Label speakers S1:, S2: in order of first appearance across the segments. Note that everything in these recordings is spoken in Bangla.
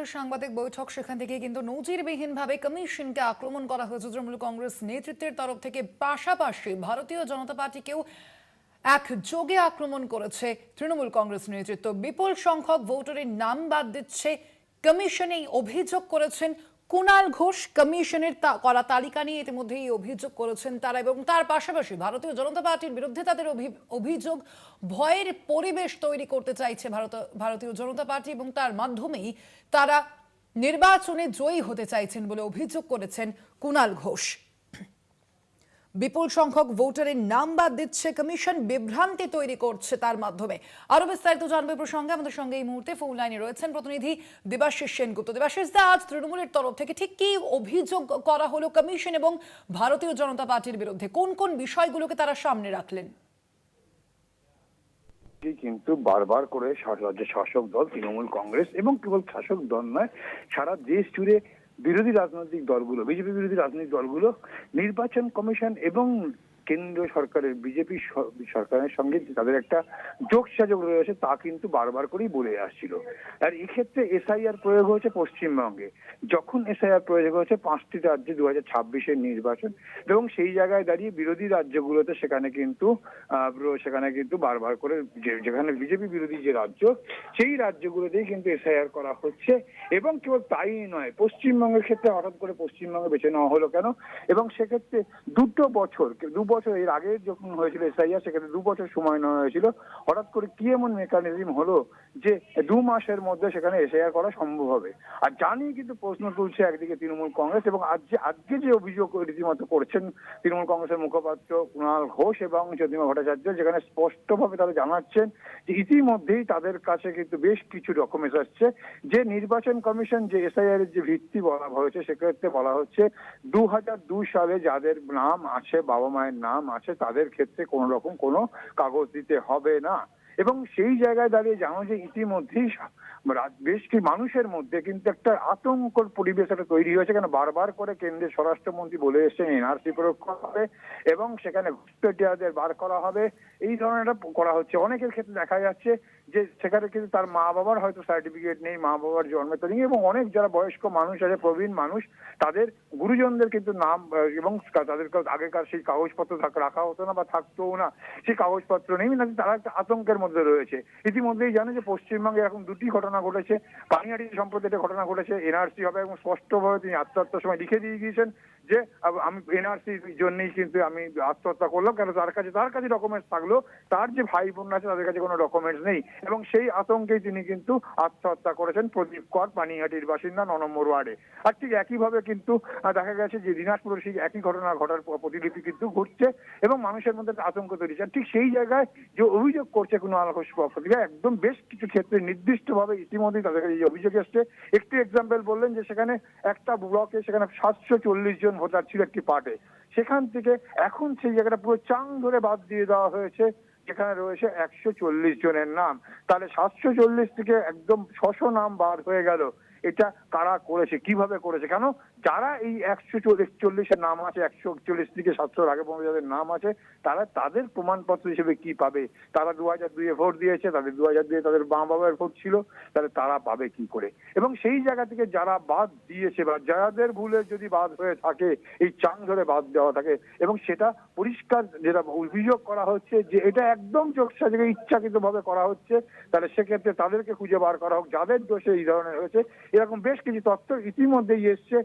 S1: কংগ্রেসের সাংবাদিক বৈঠক, সেখান থেকে কিন্তু নজিরবিহীনভাবে কমিশনকে আক্রমণ করা হয়েছে। তৃণমূল কংগ্রেস নেতৃত্বের তরফ থেকে পাশাপাশি ভারতীয় জনতা পার্টিকেও এক যোগে আক্রমণ করেছে তৃণমূল কংগ্রেস নেতৃত্ব। বিপুল সংখ্যক ভোটারের নাম বাদ দিচ্ছে কমিশনে। এই অভিযোগ করেছেন কুণাল ঘোষ কমিশনের করা তালিকা নিয়ে ইতিমধ্যেই অভিযোগ করেছেন তারা এবং তার পাশাপাশি ভারতীয় জনতা পার্টির বিরুদ্ধে তাদের অভি- অভিযোগ ভয়ের পরিবেশ তৈরি করতে চাইছে ভারত, ভারতীয় জনতা পার্টি এবং তার মাধ্যমেই তারা নির্বাচনে জয়ী হতে চাইছেন বলে অভিযোগ করেছেন কুণাল ঘোষ। বিপুল সংখ্যক ভোটারের নাম বাদ দিচ্ছে কমিশন, বিভ্রান্তি তৈরি করছে তার মাধ্যমে। আরও বিস্তারিত জানবে প্রসঙ্গে। আমাদের সঙ্গে এই মুহূর্তে ফোন লাইনে রয়েছেন প্রতিনিধি দেবাশিস সেনগুপ্ত। দেবাশিস দা, আজ তৃণমূলের তরফ থেকে ঠিক কি অভিযোগ করা হলো কমিশন এবং ভারতীয় জনতা পার্টির বিরুদ্ধে? কোন কোন বিষয়গুলোকে তারা সামনে রাখলেন?
S2: কিন্তু বারবার করে রাজ্যের শাসক দল, তৃণমূল কংগ্রেস এবং কেবল শাসক দল নয়, সারা দেশ জুড়ে বিরোধী রাজনৈতিক দলগুলো বিজেপি বিরোধী রাজনৈতিক দলগুলো নির্বাচন কমিশন এবং কেন্দ্রীয় সরকারের, বিজেপি সরকারের সঙ্গে তাদের একটা যোগসাযোগ রয়েছে তা কিন্তু বারবার করেই বলে আসছিল। আর এক্ষেত্রে এসআইআর প্রয়োগ হয়েছে পশ্চিমবঙ্গে। যখন এসআইআর প্রয়োগ হয়েছে পাঁচটি রাজ্যে দু হাজার ছাব্বিশের নির্বাচন এবং সেই জায়গায় দাঁড়িয়ে বিরোধী রাজ্যগুলোতে সেখানে কিন্তু সেখানে কিন্তু বারবার করে যেখানে বিজেপি বিরোধী যে রাজ্য, সেই রাজ্যগুলোতেই কিন্তু এসআইআর করা হচ্ছে এবং কেবল তাই নয়, পশ্চিমবঙ্গের ক্ষেত্রে হঠাৎ করে পশ্চিমবঙ্গে বেছে নেওয়া হলো কেন? এবং সেক্ষেত্রে দুটো বছর, দু বছর এর আগে যখন হয়েছিল এসআইআর সেক্ষেত্রে দু বছর সময় নেওয়া হয়েছিল। হঠাৎ করে কি এমন মেকানিজম হলো যে দু মাসের মধ্যে সেখানে এসআইআর করা সম্ভব হবে? আর জানি কিন্তু প্রশ্ন তুলছে একদিকে তৃণমূল কংগ্রেস এবং আজকে আজকে যে অভিযোগ রীতিমতো করছেন তৃণমূল কংগ্রেসের মুখপাত্র কুণাল ঘোষ এবং জ্যোতিমা ভট্টাচার্য, যেখানে স্পষ্টভাবে তারা জানাচ্ছেন যে ইতিমধ্যেই তাদের কাছে কিন্তু বেশ কিছু ডকুমেন্টস আসছে যে নির্বাচন কমিশন যে এসআইআর এর যে ভিত্তি বলা হয়েছে, সেক্ষেত্রে বলা হচ্ছে দু হাজার দুই সালে যাদের নাম আছে বাবা মায়ের নাম আছে, তাদের ক্ষেত্রে কোনো রকম কোনো কাগজ দিতে হবে না। এবং সেই জায়গায় দাঁড়িয়ে জানো যে ইতিমধ্যেই বেশ কি মানুষের মধ্যে কিন্তু একটা আতঙ্কর পরিবেশ একটা তৈরি হয়েছে। কেন? বারবার করে কেন্দ্রের স্বরাষ্ট্রমন্ত্রী বলে এসেছেন এনআরসি প্রয়োগ করা হবে এবং সেখানে বার করা হবে। এই ধরনের করা হচ্ছে। অনেকের ক্ষেত্রে দেখা যাচ্ছে যে সেখানে কিন্তু তার মা বাবার হয়তো সার্টিফিকেট নেই, মা বাবার জন্মের তারিখ এবং অনেক যারা বয়স্ক মানুষ আছে, প্রবীণ মানুষ, তাদের গুরুজনদের কিন্তু নাম এবং তাদের আগেকার সেই কাগজপত্র রাখা হতো না বা থাকতো না, সেই কাগজপত্র নেই না তারা একটা আতঙ্কের মধ্যে রয়েছে। ইতিমধ্যেই জানে যে পশ্চিমবঙ্গে এরকম দুটি ঘটনা ঘটেছে পানিহাটি সম্প্রতি একটা ঘটনা ঘটেছে, এনআরসি হবে এবং স্পষ্টভাবে তিনি আত্মহত্যার সময় লিখে দিয়ে গিয়েছেন। যে আমি এনআরসির জন্যই কিন্তু আমি আত্মহত্যা করলাম, কেন তার কাছে তার কাছে ডকুমেন্টস থাকল, তার যে ভাই বোন আছে তাদের কাছে কোনো ডকুমেন্টস নেই। এবং সেই আতঙ্কেই তিনি কিন্তু আত্মহত্যা করেছেন প্রদীপ কর, পানিহাটির বাসিন্দা, ন নম্বর ওয়ার্ডে। আর ঠিক একইভাবে কিন্তু দেখা গেছে যে দিনাজপুরে সেই একই ঘটনা ঘটার প্রতিলিপি কিন্তু ঘটছে এবং মানুষের মধ্যে একটা আতঙ্ক তৈরি হচ্ছে। ঠিক সেই জায়গায় যে অভিযোগ করছে কোনো আলোকস পত্রিকা একদম বেশ কিছু ক্ষেত্রে নির্দিষ্টভাবে ইতিমধ্যেই তাদের কাছে এই অভিযোগ এসছে। একটি এক্সাম্পল বললেন যে সেখানে একটা ব্লকে সেখানে সাতশো চল্লিশ জন ভোটার ছিল একটি পার্টে। সেখান থেকে এখন সেই জায়গাটা পুরো চাং ধরে বাদ দিয়ে দেওয়া হয়েছে। যেখানে রয়েছে একশো চল্লিশ জনের নাম। তাহলে সাতশো চল্লিশ থেকে একদম ছশো নাম বাদ হয়ে গেল। এটা কারা করেছে? কীভাবে করেছে? কেন? যারা এই একশো একচল্লিশের নাম আছে, একশো একচল্লিশ থেকে সাতশোর আগে পর্যন্ত যাদের নাম আছে, তারা তাদের প্রমাণপত্র হিসেবে কি পাবে? তারা দু হাজার দুইয়ে ভোট দিয়েছে, তাদের দু হাজার দুইয়ে তাদের মা বাবার ভোট ছিল, তাহলে তারা পাবে কি করে? এবং সেই জায়গা থেকে যারা বাদ দিয়েছে বা যাদের ভুলে যদি বাদ হয়ে থাকে, এই চাং ধরে বাদ দেওয়া থাকে, এবং সেটা পরিষ্কার যেটা অভিযোগ করা হচ্ছে যে এটা একদম যোগসাযোগে ইচ্ছাকৃত ভাবে করা হচ্ছে, তাহলে সেক্ষেত্রে তাদেরকে খুঁজে বার করা হোক, যাদের দোষে এই ধরনের হয়েছে। এরকম বেশ কিছু তথ্য ইতিমধ্যেই এসছে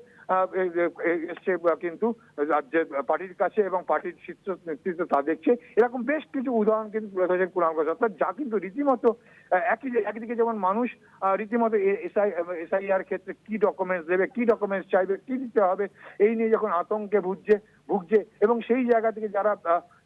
S2: এসছে কিন্তু রাজ্যের পার্টির কাছে এবং পার্টির শীর্ষ নেতৃত্ব তা দেখছে। এরকম বেশ কিছু উদাহরণ কিন্তু তুলে ধরেছেন কুণাল ঘোষ অর্থাৎ যা কিন্তু রীতিমতো একই একদিকে যেমন মানুষ রীতিমতো এসআই এসআইআর ক্ষেত্রে কি ডকুমেন্টস দেবে, কি ডকুমেন্টস চাইবে, কি দিতে হবে, এই নিয়ে যখন আতঙ্কে ভুগছে ভুগছে, এবং সেই জায়গা থেকে যারা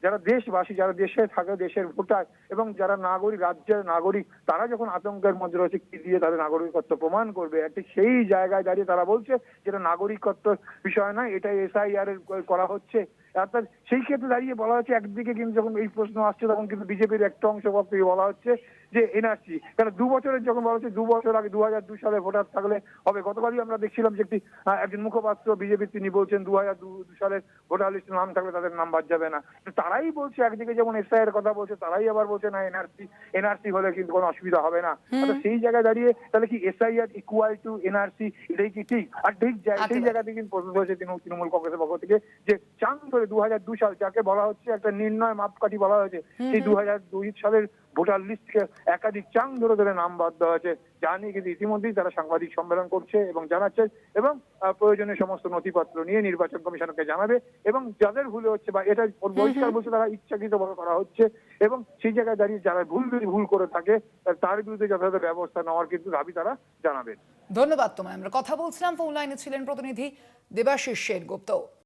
S2: যারা দেশবাসী, যারা দেশে থাকে, দেশের ভোটার এবং যারা নাগরিক, রাজ্যের নাগরিক, তারা যখন আতঙ্কের মধ্যে রয়েছে, কি দিয়ে তাদের নাগরিকত্ব প্রমাণ করবে? ঠিক সেই জায়গায় দাঁড়িয়ে তারা বলছে যেটা নাগরিকত্ব বিষয় নয়, এটা এসআইআর এর করা হচ্ছে। অর্থাৎ সেই ক্ষেত্রে দাঁড়িয়ে বলা হচ্ছে, একদিকে কিন্তু যখন এই প্রশ্ন আসছে, তখন কিন্তু বিজেপির একটা অংশ পক্ষ বলা হচ্ছে যে এনআরসি কারণ দু বছরের যখন বলা হচ্ছে, দু বছর আগে দু হাজার দু সালে ভোটার থাকলে হবে। গতকালই আমরা দেখছিলাম যে একটি একজন মুখপাত্র বিজেপি তিনি বলছেন, দু হাজার দু সালের ভোটার লিস্টে নাম থাকলে তাদের নাম বাদ যাবে না। তো তারাই বলছে একদিকে যেমন এসআই এর কথা বলছে তারাই আবার বলছে না এনআরসি এনআরসি হলে কিন্তু কোনো অসুবিধা হবে না। তো সেই জায়গায় দাঁড়িয়ে তাহলে কি SI R equal to NRC এটাই কি ঠিক? আর ঠিক যা- সেই
S1: জায়গাতে
S2: জায়গা থেকে কিন্তু প্রশ্ন হয়েছে তৃণমূল কংগ্রেসের পক্ষ থেকে যে চান ধরে দু হাজার দু সাল যাকে বলা হচ্ছে একটা নির্ণয় মাপকাঠি বলা হয়েছে সেই দু হাজার দুই সালের ভোটার লিস্ট থেকে একাধিক চাং ধরে ধরে নাম বাদ দেওয়া হয়েছে যা নিয়ে কিন্তু ইতিমধ্যেই তারা সাংবাদিক সম্মেলন করছে এবং জানাচ্ছে এবং প্রয়োজনীয় সমস্ত নথিপত্র নিয়ে নির্বাচন কমিশনকে জানাবে এবং যাদের ভুল হচ্ছে বা এটা বহিষ্কার বলছে তারা ইচ্ছাকৃতভাবে করা হচ্ছে এবং সেই জায়গায় দাঁড়িয়ে যারা ভুল যদি ভুল করে থাকে তার বিরুদ্ধে যথাযথ ব্যবস্থা নেওয়ার কিন্তু দাবি তারা জানাবেন
S1: ধন্যবাদ তোমায়। আমরা কথা বলছিলাম ফোন লাইনে ছিলেন প্রতিনিধি দেবাশিস সেনগুপ্ত।